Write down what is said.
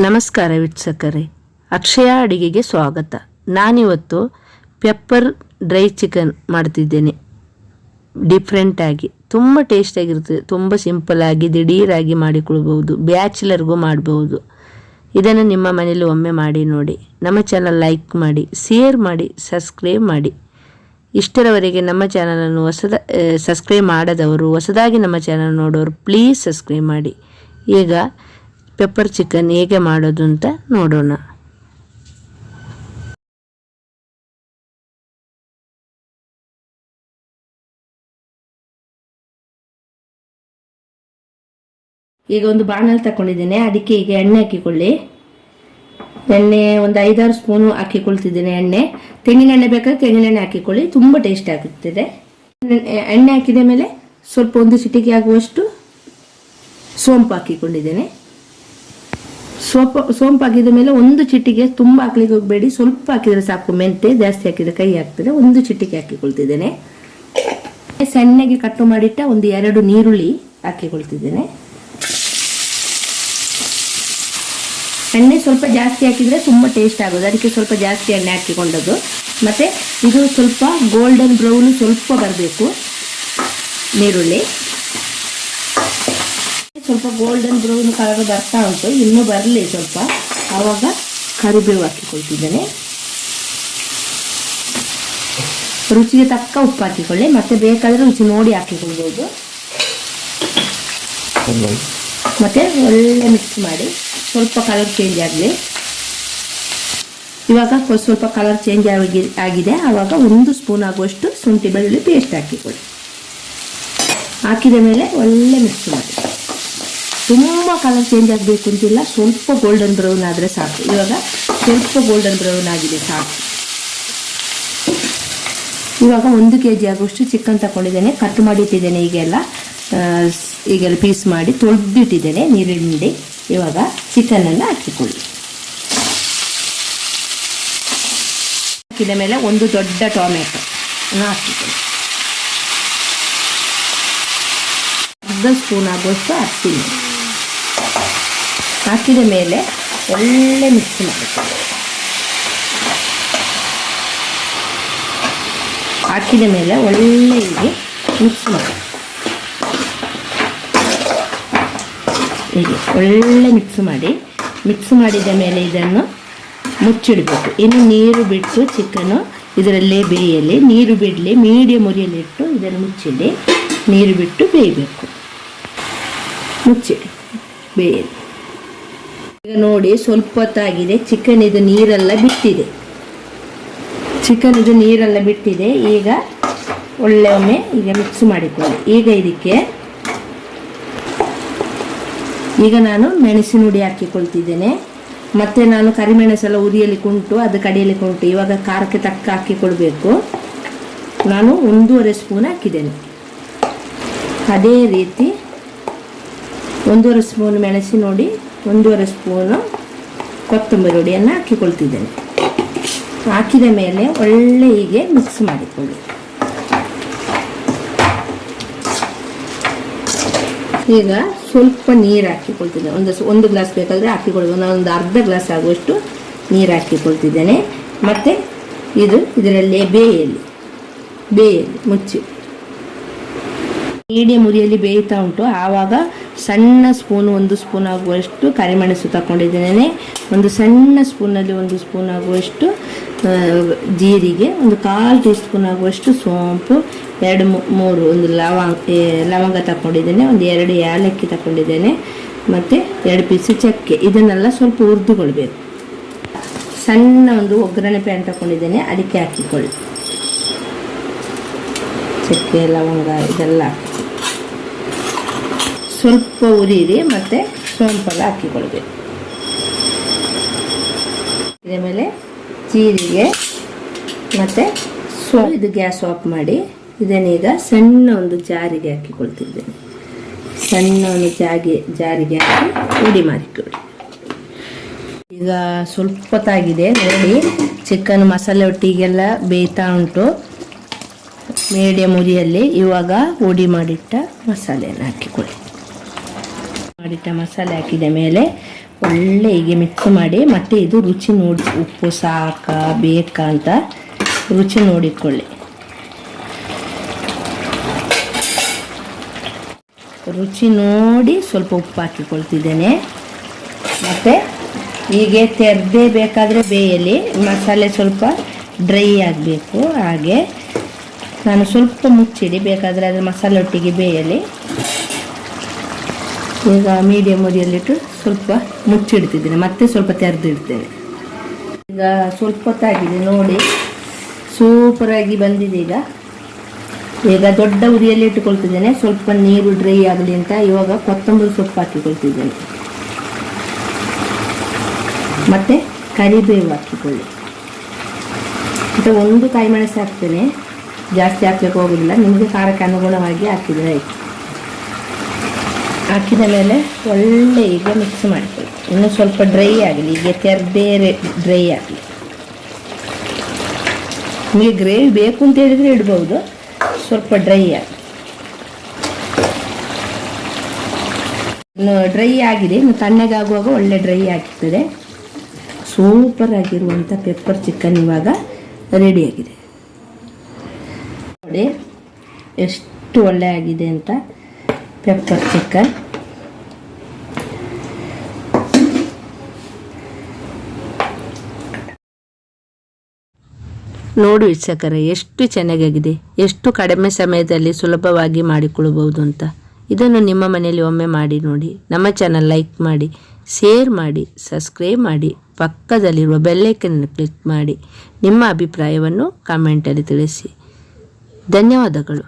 ನಮಸ್ಕಾರ ವೀಕ್ಷಕರೇ. ಅಕ್ಷಯ ಅಡಿಗೆಗೆ ಸ್ವಾಗತ. ನಾನಿವತ್ತು ಪೆಪ್ಪರ್ ಡ್ರೈ ಚಿಕನ್ ಮಾಡ್ತಿದ್ದೇನೆ. ಡಿಫ್ರೆಂಟಾಗಿ ತುಂಬ ಟೇಸ್ಟಾಗಿರ್ತದೆ ತುಂಬ ಸಿಂಪಲಾಗಿ ದಿಢೀರಾಗಿ ಮಾಡಿಕೊಳ್ಬೋದು ಬ್ಯಾಚುಲರ್ಗೂ ಮಾಡಬಹುದು. ಇದನ್ನು ನಿಮ್ಮ ಮನೇಲಿ ಒಮ್ಮೆ ಮಾಡಿ ನೋಡಿ. ನಮ್ಮ ಚಾನಲ್ ಲೈಕ್ ಮಾಡಿ ಶೇರ್ ಮಾಡಿ ಸಬ್ಸ್ಕ್ರೈಬ್ ಮಾಡಿ. ಇಷ್ಟರವರೆಗೆ ನಮ್ಮ ಚಾನಲನ್ನು ಹೊಸದ ಸಬ್ಸ್ಕ್ರೈಬ್ ಮಾಡದವರು, ಹೊಸದಾಗಿ ನಮ್ಮ ಚಾನಲ್ ನೋಡೋರು ಪ್ಲೀಸ್ ಸಬ್ಸ್ಕ್ರೈಬ್ ಮಾಡಿ. ಈಗ ಪೆಪ್ಪರ್ ಚಿಕನ್ ಹೇಗೆ ಮಾಡೋದು ಅಂತ ನೋಡೋಣ. ಈಗ ಒಂದು ಬಾಣಲ್ ತಗೊಂಡಿದ್ದೇನೆ ಅದಕ್ಕೆ ಈಗ ಎಣ್ಣೆ ಹಾಕಿಕೊಳ್ಳಿ. ಎಣ್ಣೆ ಒಂದು ಐದಾರು ಸ್ಪೂನು ಹಾಕಿಕೊಳ್ತಿದ್ದೇನೆ ಎಣ್ಣೆ. ತೆಂಗಿನ ಎಣ್ಣೆ ಬೇಕಾದ್ರೆ ತೆಂಗಿನ ಎಣ್ಣೆ ಹಾಕಿಕೊಳ್ಳಿ, ತುಂಬ ಟೇಸ್ಟ್ ಆಗುತ್ತದೆ. ಎಣ್ಣೆ ಹಾಕಿದ ಮೇಲೆ ಸ್ವಲ್ಪ ಒಂದು ಸಿಟಿಗೆ ಆಗುವಷ್ಟು ಸೋಂಪು ಹಾಕಿಕೊಂಡಿದ್ದೇನೆ. ಸೋಂಪು ಸೋಂಪು ಹಾಕಿದ ಮೇಲೆ ಒಂದು ಚಿಟಿಕೆ ತುಂಬ ಹಾಕ್ಲಿಕ್ಕೆ ಹೋಗಬೇಡಿ. ಸ್ವಲ್ಪ ಹಾಕಿದ್ರೆ ಸಾಕು, ಮೆಂತೆ ಜಾಸ್ತಿ ಹಾಕಿದ್ರೆ ಕೈ ಹಾಕ್ತದೆ. ಒಂದು ಚಿಟಿಕೆ ಹಾಕಿಕೊಳ್ತಿದ್ದೇನೆ. ಸಣ್ಣಗೆ ಕಟ್ಟು ಮಾಡಿಟ್ಟ ಒಂದು ಎರಡು ನೀರುಳ್ಳಿ ಹಾಕಿಕೊಳ್ತಿದ್ದೇನೆ. ಎಣ್ಣೆ ಸ್ವಲ್ಪ ಜಾಸ್ತಿ ಹಾಕಿದ್ರೆ ತುಂಬ ಟೇಸ್ಟ್ ಆಗೋದು. ಅದಕ್ಕೆ ಸ್ವಲ್ಪ ಜಾಸ್ತಿ ಎಣ್ಣೆ ಹಾಕಿಕೊಂಡದ್ದು. ಮತ್ತೆ ಇದು ಸ್ವಲ್ಪ ಗೋಲ್ಡನ್ ಬ್ರೌನ್ ಸ್ವಲ್ಪ ಬರಬೇಕು. ನೀರುಳ್ಳಿ ಸ್ವಲ್ಪ ಗೋಲ್ಡನ್ ಬ್ರೌನ್ ಕಲರ್ ಬರ್ತಾ ಉಂಟು. ಇನ್ನೂ ಬರಲಿ ಸ್ವಲ್ಪ. ಆವಾಗ ಕರಿಬೇವು ಹಾಕಿಕೊಳ್ತಿದ್ದೇನೆ. ರುಚಿಗೆ ತಕ್ಕ ಉಪ್ಪು ಹಾಕಿಕೊಳ್ಳಿ. ಮತ್ತೆ ಬೇಕಾದರೆ ರುಚಿ ನೋಡಿ ಹಾಕಿಕೊಳ್ಬೋದು. ಮತ್ತೆ ಒಳ್ಳೆ ಮಿಕ್ಸ್ ಮಾಡಿ. ಸ್ವಲ್ಪ ಕಲರ್ ಚೇಂಜ್ ಆಗಲಿ. ಇವಾಗ ಸ್ವ- ಸ್ವಲ್ಪ ಕಲರ್ ಚೇಂಜ್ ಆಗಿ, ಆಗಿದೆ. ಆವಾಗ ಒಂದು ಸ್ಪೂನ್ ಆಗುವಷ್ಟು ಶುಂಠಿ, ಬೆಳ್ಳುಳ್ಳಿ ಪೇಸ್ಟ್ ಹಾಕಿಕೊಳ್ಳಿ. ಹಾಕಿದ ಮೇಲೆ ಒಳ್ಳೆ ಮಿಕ್ಸ್ ಮಾಡಿ. ತುಂಬ ಕಲರ್ ಚೇಂಜ್ ಆಗಬೇಕು ಅಂತಿಲ್ಲ, ಸ್ವಲ್ಪ ಗೋಲ್ಡನ್ ಬ್ರೌನ್ ಆದರೆ ಸಾಕು. ಇವಾಗ ಸ್ವಲ್ಪ ಗೋಲ್ಡನ್ ಬ್ರೌನ್ ಆಗಿದೆ ಸಾಕು. ಇವಾಗ ಒಂದು ಕೆ ಜಿ ಆಗುವಷ್ಟು ಚಿಕನ್ ತಗೊಂಡಿದ್ದೇನೆ ಕಟ್ ಮಾಡಿಟ್ಟಿದ್ದೇನೆ ಈಗೆಲ್ಲ. ಈಗೆಲ್ಲ ಪೀಸ್ ಮಾಡಿ ತೊಳೆದಿಟ್ಟಿದ್ದೇನೆ ನೀರಿನಿಂಡಿ ಇವಾಗ ಚಿಕನನ್ನು ಹಾಕಿಕೊಳ್ಳಿ. ಹಾಕಿದ ಮೇಲೆ ಒಂದು ದೊಡ್ಡ ಟೊಮೆಟೊ ಹಾಕಿಕೊಳ್ಳಿ. ಅರ್ಧ ಸ್ಪೂನ್ ಆಗುವಷ್ಟು ಅರಿಶಿನ ಹಾಕಿದ ಮೇಲೆ ಒಳ್ಳೆ ಮಿಕ್ಸ್ ಮಾಡಿಕೊಳ್ಳಿ ಹಾಕಿದ ಮೇಲೆ ಒಳ್ಳೆ ಹೀಗೆ ಮಿಕ್ಸ್ ಮಾಡಿ ಹೀಗೆ ಒಳ್ಳೆ ಮಿಕ್ಸ್ ಮಾಡಿ ಮಿಕ್ಸ್ ಮಾಡಿದ ಮೇಲೆ ಇದನ್ನು ಮುಚ್ಚಿಡಬೇಕು. ಇನ್ನು ನೀರು ಬಿಟ್ಟು ಚಿಕನು ಇದರಲ್ಲೇ ಬೇಯಲಿ ನೀರು ಬಿಡಲಿ ಮೀಡಿಯಮ್ ಉರಿಯಲ್ಲಿಟ್ಟು ಇದನ್ನು ಮುಚ್ಚಿಡಿ. ನೀರು ಬಿಟ್ಟು ಬೇಯಬೇಕು. ಮುಚ್ಚಿಡಿ. ಬೇಯಲಿ ನೋಡಿ ಸ್ವಲ್ಪ ಹೊತ್ತಾಗಿದೆ. ಚಿಕನ್ ಇದು ನೀರೆಲ್ಲ ಬಿಟ್ಟಿದೆ. ಚಿಕನ್ ಇದು ನೀರೆಲ್ಲ ಬಿಟ್ಟಿದೆ. ಈಗ ಒಳ್ಳೆ ಒಮ್ಮೆ ಈಗ ಮಿಕ್ಸ್ ಮಾಡಿಕೊಳ್ಳಿ. ಈಗ ಇದಕ್ಕೆ ಈಗ ನಾನು ಮೆಣಸಿನ ಹುಡಿ ಹಾಕಿಕೊಳ್ತಿದ್ದೇನೆ. ಮತ್ತೆ ನಾನು ಕರಿಮೆಣಸೆಲ್ಲ ಉರಿಯಲ್ಲಿ ಕುಂಟು, ಅದು ಕಡಿಯಲ್ಲಿ ಕುಂಟು. ಇವಾಗ ಖಾರಕ್ಕೆ ತಕ್ಕ ಹಾಕಿಕೊಳ್ಬೇಕು ನಾನು ಒಂದೂವರೆ ಸ್ಪೂನ್ ಹಾಕಿದ್ದೇನೆ. ಅದೇ ರೀತಿ ಒಂದೂವರೆ ಸ್ಪೂನ್ ಮೆಣಸಿನ ಹುಡಿ ಒಂದೂವರೆ ಸ್ಪೂನು ಕೊತ್ತಂಬರಿ ಹುಡಿಯನ್ನು ಹಾಕಿಕೊಳ್ತಿದ್ದೇನೆ. ಹಾಕಿದ ಮೇಲೆ ಒಳ್ಳೆ ಹೀಗೆ ಮಿಕ್ಸ್ ಮಾಡಿಕೊಳ್ಳಿ. ಈಗ ಸ್ವಲ್ಪ ನೀರು ಹಾಕಿಕೊಳ್ತಿದ್ದೇನೆ. ಒಂದು ಒಂದು ಗ್ಲಾಸ್ ಬೇಕಾದರೆ ಹಾಕಿಕೊಳ್ಬೋದು. ನಾನು ಒಂದು ಅರ್ಧ ಗ್ಲಾಸ್ ಆಗುವಷ್ಟು ನೀರು ಹಾಕಿಕೊಳ್ತಿದ್ದೇನೆ. ಮತ್ತು ಇದು ಇದರಲ್ಲಿ ಬೇಯಲ್ಲಿ ಬೇಯಲ್ಲಿ ಮುಚ್ಚಿ. ಮೀಡಿಯಂ ಉರಿಯಲ್ಲಿ ಬೇಯ್ತಾ ಉಂಟು. ಆವಾಗ ಸಣ್ಣ ಸ್ಪೂನ್ ಒಂದು ಸ್ಪೂನ್ ಆಗುವಷ್ಟು ಕರಿಮೆಣಸು ತಗೊಂಡಿದ್ದೇನೆ ಒಂದು ಸಣ್ಣ ಸ್ಪೂನಲ್ಲಿ ಒಂದು ಸ್ಪೂನ್ ಆಗುವಷ್ಟು ಜೀರಿಗೆ, ಒಂದು ಕಾಲು ಟೀ ಸ್ಪೂನ್ ಆಗುವಷ್ಟು ಸೋಂಪು, ಎರಡು ಮೂರು ಒಂದು ಲವಂಗ ಲವಂಗ ತಗೊಂಡಿದ್ದೇನೆ ಒಂದು ಎರಡು ಏಲಕ್ಕಿ ತಗೊಂಡಿದ್ದೇನೆ ಮತ್ತು ಎರಡು ಪೀಸು ಚಕ್ಕೆ, ಇದನ್ನೆಲ್ಲ ಸ್ವಲ್ಪ ಹುರಿದುಕೊಳ್ಬೇಕು. ಸಣ್ಣ ಒಂದು ಒಗ್ಗರಣೆ ಪ್ಯಾನ್ ತಗೊಂಡಿದ್ದೇನೆ ಅದಕ್ಕೆ ಹಾಕಿಕೊಳ್ಳಿ. ಚಕ್ಕೆ, ಲವಂಗ, ಇದೆಲ್ಲ ಹಾಕಿ. ಸ್ವಲ್ಪ ಉರಿಯಿರಿ ಮತ್ತು ಸೋಂಪೆಲ್ಲ ಹಾಕಿಕೊಳ್ಬೇಕು ಇದ್ರ ಮೇಲೆ ಜೀರಿಗೆ ಮತ್ತು ಸೊ ಇದು ಗ್ಯಾಸ್ ಆಫ್ ಮಾಡಿ ಇದನ್ನೀಗ ಸಣ್ಣ ಒಂದು ಜಾರಿಗೆ ಹಾಕಿಕೊಳ್ತಿದ್ದೇನೆ. ಸಣ್ಣ ಒಂದು ಜಾಗಿ ಜಾರಿಗೆ ಹಾಕಿ ಉಡಿ ಮಾಡಿಕೊಳ್ಳಿ. ಈಗ ಸ್ವಲ್ಪ ಹೊತ್ತಾಗಿದೆ ನೋಡಿ. ಚಿಕನ್ ಮಸಾಲೆ ಒಟ್ಟಿಗೆಲ್ಲ ಬೇಯ್ತಾ ಉಂಟು. ಮೀಡಿಯಂ ಉರಿಯಲ್ಲಿ ಇವಾಗ ಉಡಿ ಮಾಡಿಟ್ಟ ಮಸಾಲೆಯನ್ನು ಹಾಕಿಕೊಳ್ಳಿ. ಮಾಡಿಟ್ಟ ಮಸಾಲೆ ಹಾಕಿದ ಮೇಲೆ ಒಳ್ಳೆ ಹೀಗೆ ಮಿಕ್ಸ್ ಮಾಡಿ, ಮತ್ತೆ ಇದು ರುಚಿ ನೋಡಿ, ಉಪ್ಪು, ಸಾಕ, ಬೇಕಾ ಅಂತ ರುಚಿ ನೋಡಿಕೊಳ್ಳಿ. ರುಚಿ ನೋಡಿ ಸ್ವಲ್ಪ ಉಪ್ಪು ಹಾಕಿಕೊಳ್ತಿದ್ದೇನೆ. ಮತ್ತು ಹೀಗೆ ತೆರೆದೇ ಬೇಕಾದರೆ ಬೇಯಲಿ ಮಸಾಲೆ ಸ್ವಲ್ಪ ಡ್ರೈ ಆಗಬೇಕು. ಹಾಗೆ ನಾನು ಸ್ವಲ್ಪ ಮುಚ್ಚಿಡಿ, ಬೇಕಾದರೆ ಅದರ ಮಸಾಲೆ ಒಟ್ಟಿಗೆ ಬೇಯಲಿ ಈಗ ಮೀಡಿಯಮ್ ಉರಿಯಲ್ಲಿಟ್ಟು ಸ್ವಲ್ಪ ಮುಚ್ಚಿಡ್ತಿದ್ದೇನೆ. ಮತ್ತೆ ಸ್ವಲ್ಪ ತೆರೆದಿಡ್ತೇನೆ ಈಗ ಸ್ವಲ್ಪ ಹೊತ್ತಾಗಿದೆ ನೋಡಿ. ಸೂಪರಾಗಿ ಬಂದಿದೆ ಈಗ. ಈಗ ದೊಡ್ಡ ಉರಿಯಲ್ಲಿ ಇಟ್ಟುಕೊಳ್ತಿದ್ದೇನೆ. ಸ್ವಲ್ಪ ನೀರು ಡ್ರೈ ಆಗಲಿ ಅಂತ ಇವಾಗ ಕೊತ್ತಂಬರಿ ಸೊಪ್ಪು ಹಾಕಿಕೊಳ್ತಿದ್ದೇನೆ. ಮತ್ತೆ ಕರಿಬೇವು ಹಾಕಿಕೊಳ್ಳಿ. ಮತ್ತು ಒಂದು ಕಾಯಿ ಮೆಣಸು ಹಾಕ್ತೇನೆ. ಜಾಸ್ತಿ ಹಾಕ್ಲಿಕ್ಕೆ ಹೋಗೋದಿಲ್ಲ. ನಿಮಗೆ ಖಾರಕ್ಕೆ ಅನುಗುಣವಾಗಿ ಹಾಕಿದರೆ ಆಯಿತು. ಹಾಕಿದ ಮೇಲೆ ಒಳ್ಳೆ ಈಗ ಮಿಕ್ಸ್ ಮಾಡ್ಕೊಳ್ಳಿ ಇನ್ನು ಸ್ವಲ್ಪ ಡ್ರೈ ಆಗಲಿ, ಈಗ ತೆರೆದೇ ಡ್ರೈ ಆಗಲಿ. ನಿಮಗೆ ಗ್ರೇವಿ ಬೇಕು ಅಂತ ಹೇಳಿದರೆ ಇಡ್ಬೋದು. ಸ್ವಲ್ಪ ಡ್ರೈ ಆಗಲಿ. ಇನ್ನು ಡ್ರೈ ಆಗಿದೆ. ಇನ್ನು ತಣ್ಣಗಾಗುವಾಗ ಒಳ್ಳೆ ಡ್ರೈ ಆಗಿರ್ತದೆ ಸೂಪರ್ ಆಗಿರುವಂಥ ಪೆಪ್ಪರ್ ಚಿಕನ್ ಇವಾಗ ರೆಡಿಯಾಗಿದೆ ನೋಡಿ, ಎಷ್ಟು ಒಳ್ಳೆ ಆಗಿದೆ ಅಂತ. ಪೆಪ್ಪರ್ ಚಿಕನ್ ನೋಡಿ ವೀಕ್ಷಕರೆ, ಎಷ್ಟು ಚೆನ್ನಾಗಾಗಿದೆ. ಎಷ್ಟು ಕಡಿಮೆ ಸಮಯದಲ್ಲಿ ಸುಲಭವಾಗಿ ಮಾಡಿಕೊಳ್ಳಬಹುದು ಅಂತ. ಇದನ್ನು ನಿಮ್ಮ ಮನೆಯಲ್ಲಿ ಒಮ್ಮೆ ಮಾಡಿ ನೋಡಿ. ನಮ್ಮ ಚಾನಲ್ ಲೈಕ್ ಮಾಡಿ, ಶೇರ್ ಮಾಡಿ, ಸಬ್ಸ್ಕ್ರೈಬ್ ಮಾಡಿ, ಪಕ್ಕದಲ್ಲಿರುವ ಬೆಲ್ಲೈಕನ್ನು ಕ್ಲಿಕ್ ಮಾಡಿ. ನಿಮ್ಮ ಅಭಿಪ್ರಾಯವನ್ನು ಕಾಮೆಂಟಲ್ಲಿ ತಿಳಿಸಿ. ಧನ್ಯವಾದಗಳು.